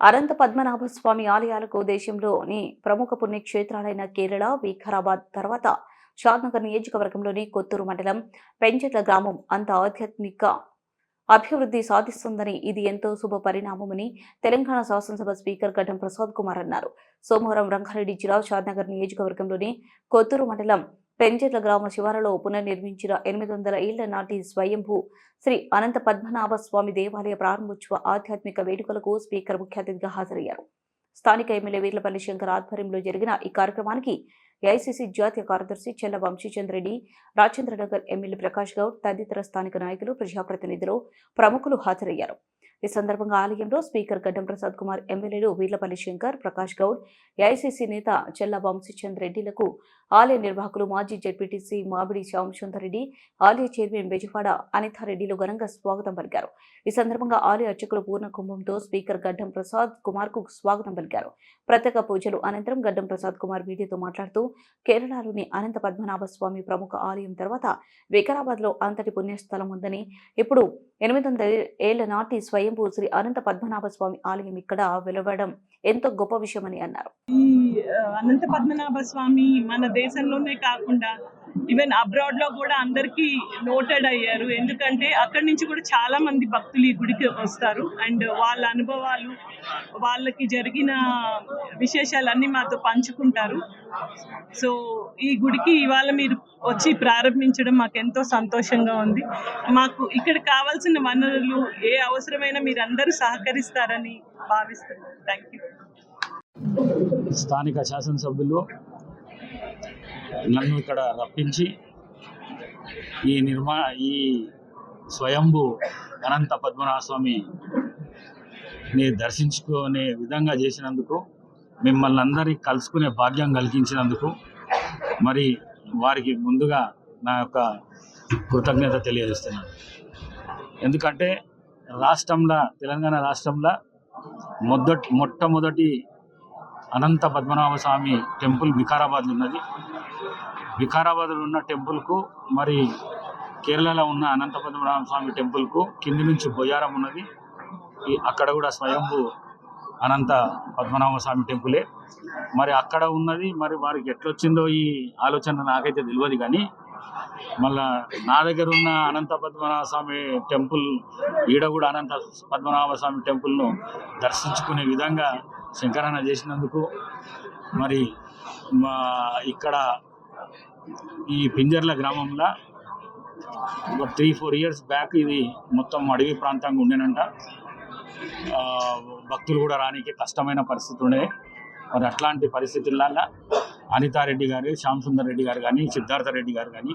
అనంత పద్మనాభస్వామి ఆలయాలకు దేశంలోని ప్రముఖ పుణ్యక్షేత్రాలైన కేరళ వికారాబాద్ తర్వాత షాద్నగర్ నియోజకవర్గంలోని కొత్తూరు మండలం పెంచెట్ల గ్రామం అంత ఆధ్యాత్మిక అభివృద్ధి సాధిస్తుందని ఇది ఎంతో శుభ పరిణామమని తెలంగాణ శాసనసభ స్పీకర్ గడ్డం ప్రసాద్ కుమార్ అన్నారు. సోమవారం రంగారెడ్డి జిల్లా షాద్నగర్ నియోజకవర్గంలోని కొత్తూరు మండలం పెంచెట్ల గ్రామ శివారులో పునర్నిర్మించిన ఎనిమిది వందల ఏళ్ళ నాటి స్వయంభూ శ్రీ అనంత పద్మనాభ స్వామి దేవాలయ ప్రారంభోత్సవ ఆధ్యాత్మిక వేడుకలకు స్పీకర్ ముఖ్య అతిథిగా హాజరయ్యారు. స్థానిక ఎమ్మెల్యే వీర్లపల్లి శంకర్ ఆధ్వర్యంలో జరిగిన ఈ కార్యక్రమానికి ఏఐసీసీ జాతీయ కార్యదర్శి చెల్ల వంశీచంద్రెడ్డి రాజేంద్రనగర్ ఎమ్మెల్యే ప్రకాష్ గౌడ్ తదితర స్థానిక నాయకులు ప్రజాప్రతినిధులు ప్రముఖులు హాజరయ్యారు. ఈ సందర్భంగా ఆలయంలో స్పీకర్ గడ్డం ప్రసాద్ కుమార్ ఎమ్మెల్యేలు వీర్లపల్లి శంకర్ ప్రకాష్ గౌడ్ ఏఐసీసీ నేత చెల్ల వంశీచంద్ రెడ్డిలకు ఆలయ నిర్వాహకులు మాజీ జడ్పీటీసీ మామిడి శ్యామసుందర్ రెడ్డి ఆలయ చైర్మన్ బెజవాడ అనితారెడ్డిలు ఘనంగా స్వాగతం పలికారు. ఈ సందర్భంగా ఆలయ అర్చకులు పూర్ణ కుంభంతో స్పీకర్ గడ్డం ప్రసాద్ కుమార్కు స్వాగతం పలికారు. ప్రత్యేక పూజలు అనంతరం గడ్డం ప్రసాద్ కుమార్ మీడియాతో మాట్లాడుతూ కేరళలోని అనంత పద్మనాభ స్వామి ప్రముఖ ఆలయం తర్వాత వికారాబాద్లో అంతటి పుణ్యస్థలం ఉందని ఇప్పుడు ఎనిమిది వందల ఏళ్ళ నాటి స్వయం స్వయంభూ శ్రీ అనంత పద్మనాభ స్వామి ఆలయం ఇక్కడ వెలవడం ఎంతో గొప్ప విషయమని అన్నారు. ఈ అనంత పద్మనాభ స్వామి మన దేశంలోనే కాకుండా ఈవెన్ అబ్రాడ్లో కూడా అందరికీ నోటెడ్ అయ్యారు. ఎందుకంటే అక్కడి నుంచి కూడా చాలా మంది భక్తులు ఈ గుడికి వస్తారు. అండ్ వాళ్ళ అనుభవాలు వాళ్ళకి జరిగిన విశేషాలన్నీ మాతో పంచుకుంటారు. సో ఈ గుడికి ఇవాళ మీరు వచ్చి ప్రారంభించడం మాకు ఎంతో సంతోషంగా ఉంది. మాకు ఇక్కడ కావాల్సిన వనరులు ఏ అవసరమైనా మీరు అందరూ సహకరిస్తారని భావిస్తున్నాను థ్యాంక్ యూ స్థానిక శాసనసభ్యులు నన్ను ఇక్కడ రప్పించి ఈ నిర్మా ఈ స్వయంభు అనంత పద్మనాభ స్వామి ని దర్శించుకునే విధంగా చేసినందుకు మిమ్మల్ని అందరినీ కలుసుకునే భాగ్యం కలిగించినందుకు మరి వారికి ముందుగా నా యొక్క కృతజ్ఞత తెలియజేస్తున్నాను. ఎందుకంటే రాష్ట్రంలో తెలంగాణ రాష్ట్రంలో మొదటి మొట్టమొదటి అనంత పద్మనాభ స్వామి టెంపుల్ వికారాబాద్లో ఉన్నది. వికారాబాద్లో ఉన్న టెంపుల్కు మరి కేరళలో ఉన్న అనంతపద్మనాభ స్వామి టెంపుల్కు కింది నుంచి బొయ్యారం ఉన్నది. అక్కడ కూడా స్వయంభూ అనంత పద్మనాభ స్వామి టెంపులే. మరి అక్కడ ఉన్నది మరి వారికి ఎట్లొచ్చిందో ఈ ఆలోచన నాకైతే తెలియదు కానీ మళ్ళా నా దగ్గర ఉన్న అనంత పద్మనాభ స్వామి టెంపుల్ ఈడ కూడా అనంత పద్మనాభ స్వామి టెంపుల్ను దర్శించుకునే విధంగా శంకరన్న చేసినందుకు మరి మా ఇక్కడ ఈ పింజర్ల గ్రామంలో ఒక త్రీ ఫోర్ ఇయర్స్ బ్యాక్ ఇది మొత్తం అడవి ప్రాంతంగా ఉండేనంట. భక్తులు కూడా రానికి కష్టమైన పరిస్థితి ఉండే. మరి అట్లాంటి పరిస్థితులలో అనితారెడ్డి గారు శ్యామ్ సుందర్ రెడ్డి గారు కానీ సిద్ధార్థ రెడ్డి గారు కానీ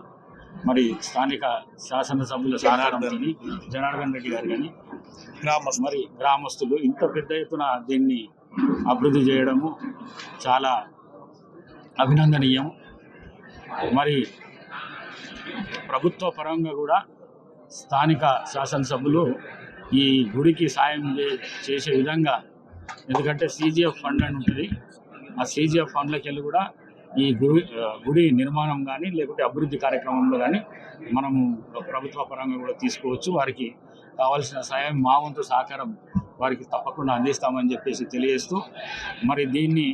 మరి స్థానిక శాసనసభ్యుల సహకారంతో జనార్దన్ రెడ్డి గారు కానీ మరి గ్రామస్తులు ఇంత పెద్ద ఎత్తున దీన్ని అభివృద్ధి చేయడము చాలా అభినందనీయం. మరి ప్రభుత్వ పరంగా కూడా స్థానిక శాసనసభ్యులు ఈ గుడికి సాయం చే- చేసే విధంగా ఎందుకంటే సీజీఎఫ్ ఫండ్ అని ఉంటుంది. ఆ సీజీఎఫ్ ఫండ్లకి వెళ్ళి కూడా ఈ గుడి గుడి నిర్మాణం కానీ లేకుంటే అభివృద్ధి కార్యక్రమంలో కానీ మనము ప్రభుత్వ పరంగా కూడా తీసుకోవచ్చు. వారికి కావాల్సిన సాయం మా వంతు సహకారం వారికి తప్పకుండా అందిస్తామని చెప్పేసి తెలియజేస్తూ మరి దీన్ని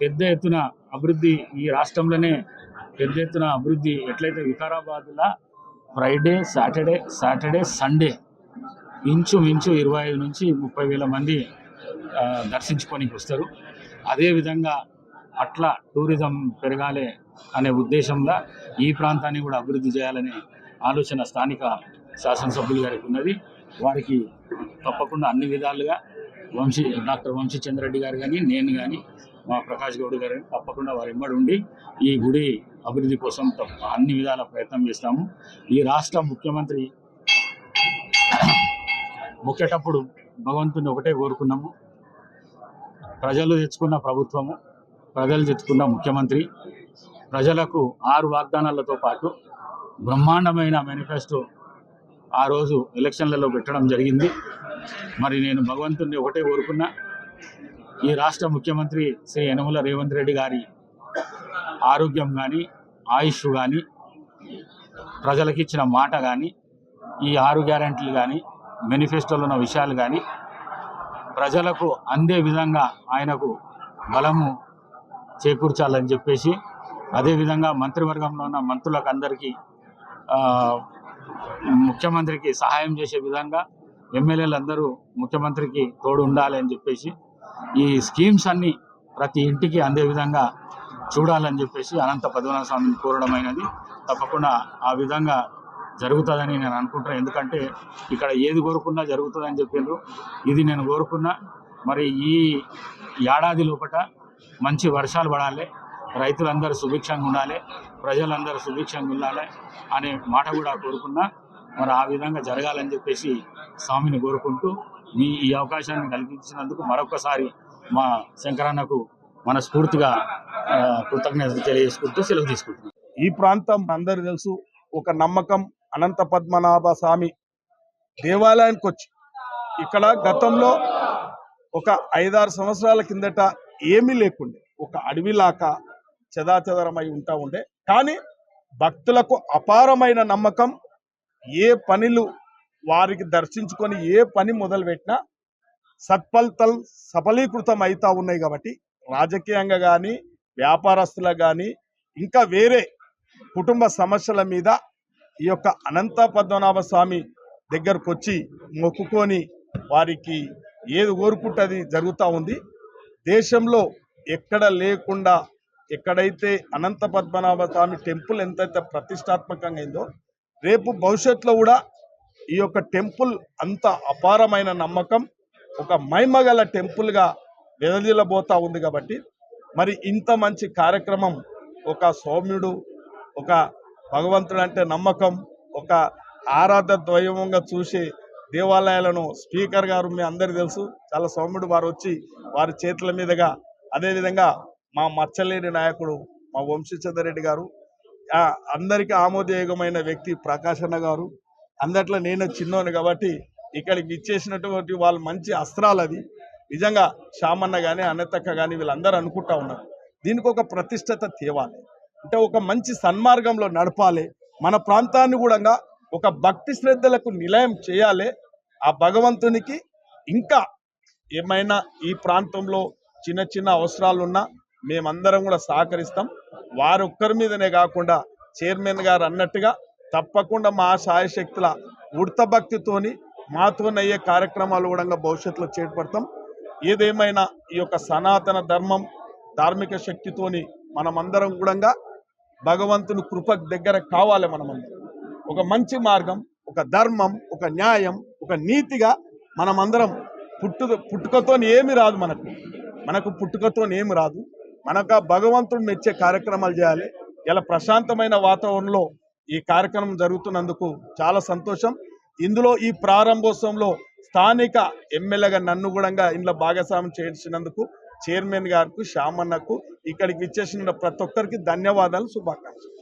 పెద్ద ఎత్తున అభివృద్ధి ఈ రాష్ట్రంలోనే పెద్ద ఎత్తున అభివృద్ధి ఎట్లయితే వికారాబాద్లో ఫ్రైడే సాటర్డే సాటర్డే సండే ఇంచుమించు ఇరవై ఐదు నుంచి ముప్పై వేల మంది దర్శించుకోనికి వస్తారు. అదేవిధంగా అట్లా టూరిజం పెరగాలి అనే ఉద్దేశంలో ఈ ప్రాంతాన్ని కూడా అభివృద్ధి చేయాలనే ఆలోచన స్థానిక శాసనసభ్యులు గారికి ఉన్నది. వారికి తప్పకుండా అన్ని విధాలుగా వంశీ డాక్టర్ వంశీ చంద్రెడ్డి గారు కానీ నేను కానీ మా ప్రకాష్ గౌడ్ గారు కానీ తప్పకుండా వారి ఇమ్మడి ఉండి ఈ గుడి అభివృద్ధి కోసం అన్ని విధాల ప్రయత్నం చేస్తాము. ఈ రాష్ట్ర ముఖ్యమంత్రి మొక్కేటప్పుడు భగవంతుని ఒకటే కోరుకున్నాము. ప్రజలు తెచ్చుకున్న ప్రభుత్వము ప్రజలు తెచ్చుకున్న ముఖ్యమంత్రి ప్రజలకు ఆరు వాగ్దానాలతో పాటు బ్రహ్మాండమైన మేనిఫెస్టో ఆ రోజు ఎలక్షన్లలో పెట్టడం జరిగింది. మరి నేను భగవంతుని ఒకటే కోరుకున్నా. ఈ రాష్ట్ర ముఖ్యమంత్రి శ్రీ యనమల రేవంత్ రెడ్డి గారి ఆరోగ్యం కానీ ఆయుష్ కానీ ప్రజలకు ఇచ్చిన మాట కానీ ఈ ఆరు గ్యారెంటీలు కానీ మేనిఫెస్టోలో ఉన్న విషయాలు కానీ ప్రజలకు అందే విధంగా ఆయనకు బలము చేకూర్చాలని చెప్పేసి అదేవిధంగా మంత్రివర్గంలో ఉన్న మంత్రులకు అందరికీ ముఖ్యమంత్రికి సహాయం చేసే విధంగా ఎమ్మెల్యేలు అందరూ ముఖ్యమంత్రికి తోడు ఉండాలి అని చెప్పేసి ఈ స్కీమ్స్ అన్నీ ప్రతి ఇంటికి అందే విధంగా చూడాలని చెప్పేసి అనంత పద్మనాభ స్వామిని కోరడమైనది. తప్పకుండా ఆ విధంగా జరుగుతుందని నేను అనుకుంటున్నాను ఎందుకంటే ఇక్కడ ఏది కోరుకున్నా జరుగుతుందని చెప్పిండ్రు ఇది నేను కోరుకున్నా. మరి ఈ ఏడాది లోపట మంచి వర్షాలు పడాలి. రైతులందరూ సుభిక్షంగా ఉండాలి. ప్రజలందరూ సుభిక్షంగా ఉండాలి అనే మాట కూడా కోరుకున్నా. మరి ఆ విధంగా జరగాలని చెప్పేసి స్వామిని కోరుకుంటూ మీ ఈ అవకాశాన్ని కల్పించినందుకు మరొకసారి మా శంకరన్నకు మనస్ఫూర్తిగా కృతజ్ఞత కృతజ్ఞతలు తెలియజేసుకుంటూ సెలవు తీసుకుంటున్నాం. ఈ ప్రాంతం అందరు తెలుసు ఒక నమ్మకం అనంత పద్మనాభ స్వామి దేవాలయానికి వచ్చి ఇక్కడ గతంలో ఒక ఐదారు సంవత్సరాల కిందట ఏమీ లేకుండే ఒక అడవిలాక చెదాచెదరమై ఉంటా ఉండే. కానీ భక్తులకు అపారమైన నమ్మకం ఏ పనులు వారికి దర్శించుకొని ఏ పని మొదలుపెట్టినా సత్ఫలితాలు సఫలీకృతం అవుతా ఉన్నాయి కాబట్టి రాజకీయంగా కానీ వ్యాపారస్తులకు కానీ ఇంకా వేరే కుటుంబ సమస్యల మీద ఈ యొక్క అనంత పద్మనాభ స్వామి దగ్గరకు వచ్చి మొక్కుకొని వారికి ఏది కోరుకుంటుంది జరుగుతూ ఉంది. దేశంలో ఎక్కడ లేకుండా ఎక్కడైతే అనంత పద్మనాభ స్వామి టెంపుల్ ఎంతైతే ప్రతిష్టాత్మకంగా అయిందో రేపు భవిష్యత్తులో కూడా ఈ యొక్క టెంపుల్ అంత అపారమైన నమ్మకం ఒక మైమగల టెంపుల్గా వెదజల్లబోతా ఉంది కాబట్టి మరి ఇంత మంచి కార్యక్రమం ఒక సౌమ్యుడు ఒక భగవంతుడు అంటే నమ్మకం ఒక ఆరాధ ద్వయంగా చూసే దేవాలయాలను స్పీకర్ గారు మీ అందరికీ తెలుసు. చాలా సౌమ్యుడు వారు వచ్చి వారి చేతుల మీదుగా అదేవిధంగా మా మచ్చలేని నాయకుడు మా వంశీచంద్రెడ్డి గారు అందరికీ ఆమోదయోగమైన వ్యక్తి ప్రకాశన్న గారు. అందట్లో నేను చిన్నోను కాబట్టి ఇక్కడికి ఇచ్చేసినటువంటి వాళ్ళు మంచి అస్త్రాలు అది నిజంగా శామన్న కానీ అన్నతక్క కానీ వీళ్ళందరూ అనుకుంటా ఉన్నారు. దీనికి ఒక ప్రతిష్టత తేవాలి. అంటే ఒక మంచి సన్మార్గంలో నడపాలి. మన ప్రాంతాన్ని కూడా ఒక భక్తి శ్రద్ధలకు నిలయం చేయాలి. ఆ భగవంతునికి ఇంకా ఏమైనా ఈ ప్రాంతంలో చిన్న చిన్న అవసరాలున్నా మేమందరం కూడా సహకరిస్తాం. వారొక్కరి మీదనే కాకుండా చైర్మన్ గారు అన్నట్టుగా తప్పకుండా మా సాయశక్తుల ఉడత భక్తితోని మాతోనయ్యే కార్యక్రమాలు కూడా భవిష్యత్తులో చేపడతాం. ఏదేమైనా ఈ యొక్క సనాతన ధర్మం ధార్మిక శక్తితోని మనమందరం కూడా భగవంతుని కృప దగ్గర కావాలి మనమందరం. ఒక మంచి మార్గం ఒక ధర్మం ఒక న్యాయం ఒక నీతిగా మనమందరం పుట్టు పుట్టుకతో ఏమి రాదు మనకు. మనకు పుట్టుకతో ఏమి రాదు. మనకు భగవంతుడు మెచ్చే కార్యక్రమాలు చేయాలి. ఇలా ప్రశాంతమైన వాతావరణంలో ఈ కార్యక్రమం జరుగుతున్నందుకు చాలా సంతోషం. ఇందులో ఈ ప్రారంభోత్సవంలో స్థానిక ఎమ్మెల్యేగా నన్ను కూడా ఇంట్లో భాగస్వామ్యం చేసినందుకు చైర్మన్ గారికి శ్యామన్నకు ఇక్కడికి ఇచ్చేసిన ప్రతి ఒక్కరికి ధన్యవాదాలు శుభాకాంక్షలు.